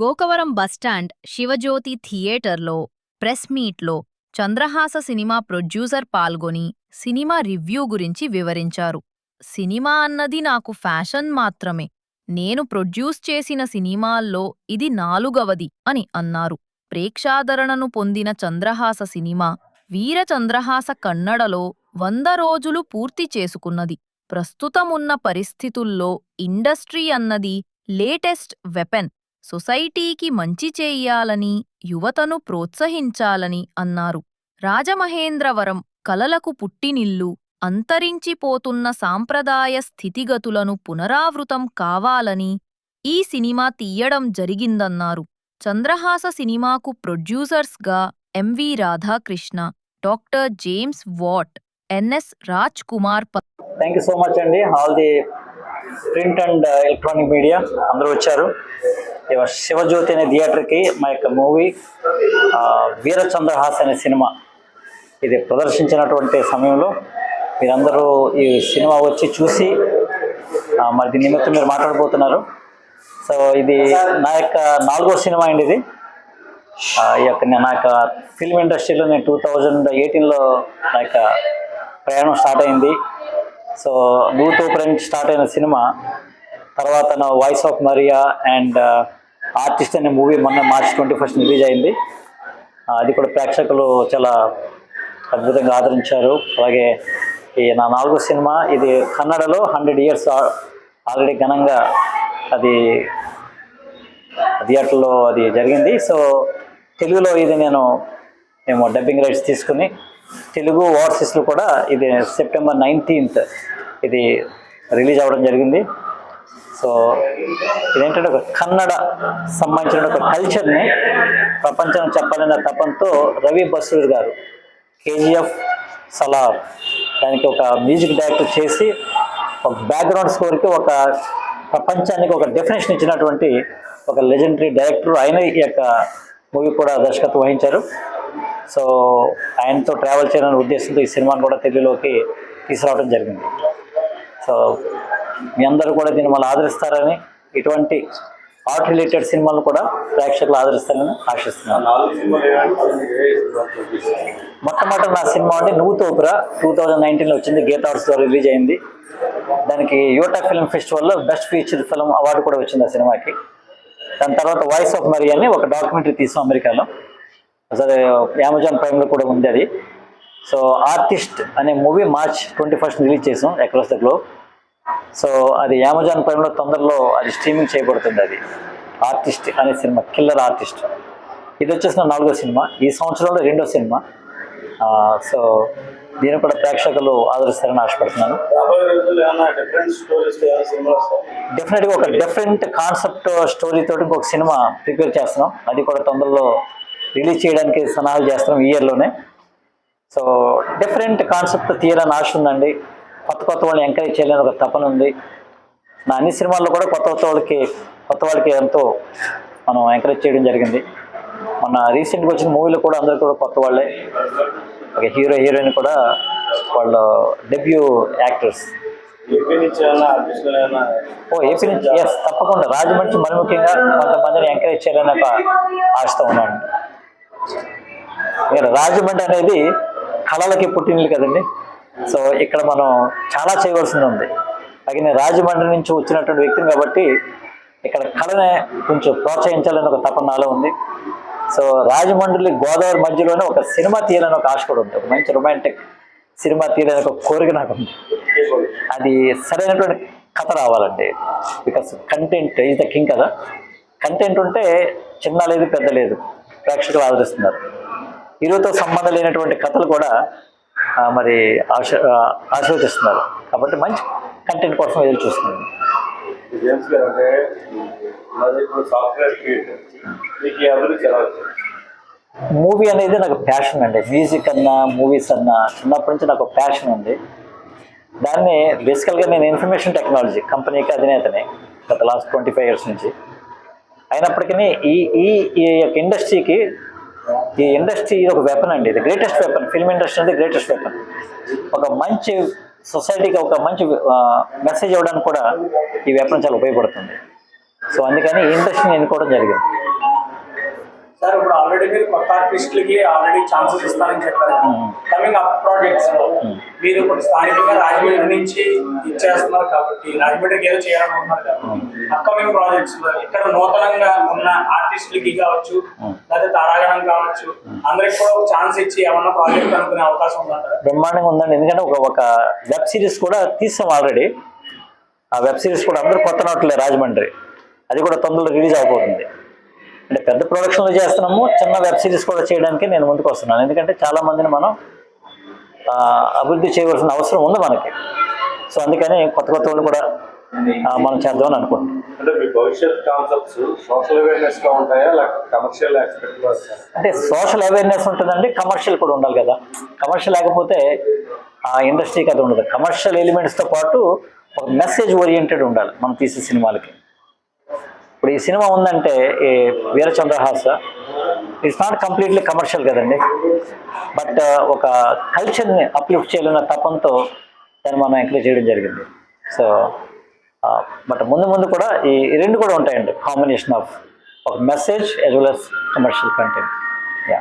Gokavaram bus stand Sivajyothi థియేటర్లో press మీట్లో Chandrahasa cinema producer పాల్గొని సినిమా రివ్యూ గురించి వివరించారు. సినిమా అన్నది నాకు ఫ్యాషన్ మాత్రమే. నేను ప్రొడ్యూస్ చేసిన సినిమాల్లో ఇది నాలుగవది అని అన్నారు. ప్రేక్షాదరణను పొందిన చంద్రహాస సినిమా వీర చంద్రహాస కన్నడలో వంద రోజులు పూర్తి చేసుకున్నది. ప్రస్తుతమున్న పరిస్థితుల్లో ఇండస్ట్రీ అన్నది లేటెస్ట్ వెపెన్ సొసైటీకి మంచి చెయ్యాలని యువతను ప్రోత్సహించాలని అన్నారు. రాజమహేంద్రవరం కలలకు పుట్టినిల్లు అంతరించిపోతున్న సాంప్రదాయ స్థితిగతులను పునరావృతం కావాలని ఈ సినిమా తీయడం జరిగిందన్నారు. చంద్రహాస సినిమాకు ప్రొడ్యూసర్స్గా MV Radhakrishna doctor James Watt NS Raj Kumar thank you so much అండి. All the print and electronic media అందరూ వచ్చారు. శివజ్యోతి అనే థియేటర్కి మా యొక్క మూవీ వీరచంద్రహాస్ అనే సినిమా ఇది ప్రదర్శించినటువంటి సమయంలో మీరందరూ ఈ సినిమా వచ్చి చూసి మరి దీని నిమిత్తం మీరు మాట్లాడబోతున్నారు. సో ఇది నా యొక్క నాలుగో సినిమా అండి ఇది. ఈ యొక్క నా యొక్క ఫిల్మ్ ఇండస్ట్రీలో నేను టూ థౌజండ్ ఎయిటీన్లో నా యొక్క ప్రయాణం స్టార్ట్ అయింది. సో నూతో ఫ్రెండ్ స్టార్ట్ అయిన సినిమా. తర్వాత నా voice of Maria and artist అనే మూవీ మొన్న మార్చ్ ట్వంటీ ఫస్ట్ రిలీజ్ అయింది అది కూడా ప్రేక్షకులు చాలా అద్భుతంగా ఆదరించారు. అలాగే ఈ నా నాలుగో సినిమా ఇది కన్నడలో హండ్రెడ్ ఇయర్స్ ఆల్రెడీ ఘనంగా అది థియేటర్లో అది జరిగింది. సో తెలుగులో ఇది నేను మేము డబ్బింగ్ రైట్స్ తీసుకుని తెలుగు ఓవర్సీస్లో కూడా ఇది సెప్టెంబర్ నైన్టీన్త్ ఇది రిలీజ్ అవ్వడం జరిగింది. సో ఇదేంటంటే ఒక కన్నడ సంబంధించిన ఒక కల్చర్ని ప్రపంచం చెప్పాలన్న తపంతో రవి బసూర్ గారు కేజీఎఫ్ సలార్ దానికి ఒక మ్యూజిక్ డైరెక్టర్ చేసి ఒక బ్యాక్గ్రౌండ్ స్కోర్కి ఒక ప్రపంచానికి ఒక డెఫినేషన్ ఇచ్చినటువంటి ఒక లెజెండరీ డైరెక్టర్. ఆయన ఈ యొక్క మూవీ కూడా దర్శకత్వం వహించారు. సో ఆయనతో ట్రావెల్ చేయాలనే ఉద్దేశంతో ఈ సినిమాను కూడా తెలుగులోకి తీసుకురావడం జరిగింది. సో మీ అందరూ కూడా దీన్ని మళ్ళీ ఆదరిస్తారని ఇటువంటి ఆర్ట్ రిలేటెడ్ సినిమాలు కూడా ప్రేక్షకులు ఆదరిస్తారని ఆశిస్తున్నాను? మొట్టమొదటి నా సినిమా అండి నువ్వు తోపురా. టూ థౌజండ్ నైన్టీన్లో వచ్చింది గీత ద్వారా రిలీజ్ అయింది. దానికి యోటా ఫిల్మ్ ఫెస్టివల్లో బెస్ట్ ఫీచర్ ఫిల్మ్ అవార్డు కూడా వచ్చింది ఆ సినిమాకి. దాని తర్వాత వాయిస్ ఆఫ్ మరి అని ఒక డాక్యుమెంటరీ తీసాం అమెరికాలో. అసలు అమెజాన్ ప్రైమ్లో కూడా ఉంది అది. సో ఆర్టిస్ట్ అనే movie March twenty first release చేసాం అక్రాస్ ద గ్లోబ్ సో అది అమెజాన్ ప్రైమ్లో తొందరలో అది స్ట్రీమింగ్ చేయబడుతుంది అది. ఆర్టిస్ట్ అనే సినిమా కిల్లర్ ఆర్టిస్ట్ ఇది వచ్చేసిన నాలుగో సినిమా. ఈ సంవత్సరంలో రెండో సినిమా. సో దీన్ని కూడా ప్రేక్షకులు ఆదరిస్తారని ఆశపడుతున్నాను. డెఫినెట్గా ఒక డిఫరెంట్ కాన్సెప్ట్ స్టోరీ తోటి ఇంకొక సినిమా ప్రిపేర్ చేస్తున్నాం. అది కూడా తొందరలో రిలీజ్ చేయడానికి సన్నాహాలు చేస్తున్నాం ఇయర్లోనే సో డిఫరెంట్ కాన్సెప్ట్ తీయాలని ఆశ ఉందండి. కొత్త కొత్త వాళ్ళని ఎంకరేజ్ చేయాలని ఒక తపన ఉంది. నా అన్ని సినిమాల్లో కూడా కొత్త కొత్త వాళ్ళకి కొత్త వాళ్ళకి ఎంతో మనం ఎంకరేజ్ చేయడం జరిగింది. మన రీసెంట్గా వచ్చిన మూవీలో కూడా అందరూ కూడా కొత్త వాళ్ళే. ఒక హీరో హీరోయిన్ కూడా వాళ్ళు డెబ్యూ యాక్టర్స్ ఓ ఏపీ నుంచి ఎస్ తప్పకుండా. రాజమండ్రి మరి ముఖ్యంగా కొంతమందిని ఎంకరేజ్ చేయాలని ఒక ఆశతో ఉన్నాను. రాజమండ్రి అనేది కళలకి పుట్టినది కదండి. సో ఇక్కడ మనం చాలా చేయవలసింది ఉంది. అలాగే రాజమండ్రి నుంచి వచ్చినటువంటి వ్యక్తిని కాబట్టి ఇక్కడ కళనే కొంచెం ప్రోత్సహించాలని ఒక తపన నాలో ఉంది. సో రాజమండ్రి గోదావరి మధ్యలోనే ఒక సినిమా తీయాలని ఒక ఆశ కూడా ఉంది ఒక మంచి రొమాంటిక్ సినిమా తీయాలని ఒక కోరిక నాకు ఉంది. అది సరైనటువంటి కథ రావాలండి. Because content is the king కదా. కంటెంట్ ఉంటే చిన్న లేదు పెద్ద లేదు. ప్రేక్షకులు ఆదరిస్తున్నారు. హీరోతో సంబంధం లేనటువంటి కథలు కూడా మరి ఆశ ఆశీర్వదిస్తున్నారు. కాబట్టి మంచి కంటెంట్ కోసం ఎదురు చూస్తున్నాను జేమ్స్ గారు అంటే మాది ఇప్పుడు సాఫ్ట్వేర్ క్రియేటర్ మీకు ఈ అభిరుచి ఎలా వచ్చింది? మూవీ అనేది నాకు ప్యాషన్ అండి. మ్యూజిక్ అన్నా మూవీస్ అన్నా చిన్నప్పటి నుంచి నాకు ప్యాషన్ ఉంది. దాన్ని బేసికల్గా నేను ఇన్ఫర్మేషన్ టెక్నాలజీ కంపెనీకి అధినేతని గత లాస్ట్ ట్వంటీ ఫైవ్ ఇయర్స్ నుంచి. అయినప్పటికీ ఈ ఈ ఈ యొక్క ఇండస్ట్రీకి ఈ ఇండస్ట్రీ ఇది ఒక వెపన్ అండి. ఇది గ్రేటెస్ట్ వెపన్ ఫిల్మ్ ఇండస్ట్రీ అనేది గ్రేటెస్ట్ వెపన్ ఒక మంచి సొసైటీకి ఒక మంచి మెసేజ్ ఇవ్వడానికి కూడా ఈ వెపన్ చాలా ఉపయోగపడుతుంది. సో అందుకని ఈ ఇండస్ట్రీని ఎన్నుకోవడం జరిగింది. సార్ ఇప్పుడు ఆల్రెడీ మీరు కొత్త ఆర్టిస్టులకి ఆల్రెడీ ఛాన్సెస్ ఇస్తానని చెప్పారు కమింగ్ అప్ ప్రాజెక్ట్స్ మీరు ఇప్పుడు స్థానికంగా రాజమండ్రి నుంచి ఇచ్చేస్తున్నారు కాబట్టి రాజమండ్రికి ఏదో చేయాలనుకుంటున్నారు కాబట్టి అప్కమింగ్ ప్రాజెక్ట్స్ ఇక్కడ నూతనంగా ఉన్న ఆర్టిస్టులకి కావచ్చు లేదా తారాగణం కావచ్చు అందరికి కూడా ఛాన్స్ ఇచ్చి ఏమన్నా ప్రాజెక్ట్ అనుకునే అవకాశం ఉందంటారు? బ్రహ్మాండంగా ఉందండి. ఎందుకంటే ఒక ఒక వెబ్ సిరీస్ కూడా తీసాం ఆల్రెడీ ఆ వెబ్ సిరీస్ కూడా అందరూ కొత్త నోట్లే రాజమండ్రి. అది కూడా తొందరలో రిలీజ్ అవబోతుంది. అంటే పెద్ద ప్రొడక్షన్లో చేస్తున్నాము చిన్న వెబ్ సిరీస్ కూడా చేయడానికి నేను ముందుకు వస్తున్నాను. ఎందుకంటే చాలా మందిని మనం అభివృద్ధి చేయవలసిన అవసరం ఉంది మనకి. సో అందుకని కొత్త కొత్త వాళ్ళు కూడా మనం చేద్దామని అనుకుంటున్నాం. అంటే మీ భవిష్యత్ కాన్సెప్ట్స్ సోషల్ అవేర్నెస్గా ఉంటాయా లేకపోతే కమర్షియల్? అంటే సోషల్ అవేర్నెస్ ఉంటుందండి కమర్షియల్ కూడా ఉండాలి కదా. కమర్షియల్ లేకపోతే ఆ ఇండస్ట్రీకి అది ఉండదు. కమర్షియల్ ఎలిమెంట్స్తో పాటు ఒక మెసేజ్ ఓరియంటెడ్ ఉండాలి మనం తీసే సినిమాలకి. ఇప్పుడు ఈ సినిమా ఉందంటే ఈ Veerachandrahasa. It's not completely commercial కదండి. బట్ uh, ఒక కల్చర్ని అప్లిఫ్ట్ చేయాలన్న తపంతో దాన్ని మనం ఎంకరేజ్ చేయడం జరిగింది. సో బట్ uh, ముందు ముందు కూడా ఈ రెండు కూడా ఉంటాయండి. కాంబినేషన్ ఆఫ్ ఒక message as well as commercial content yeah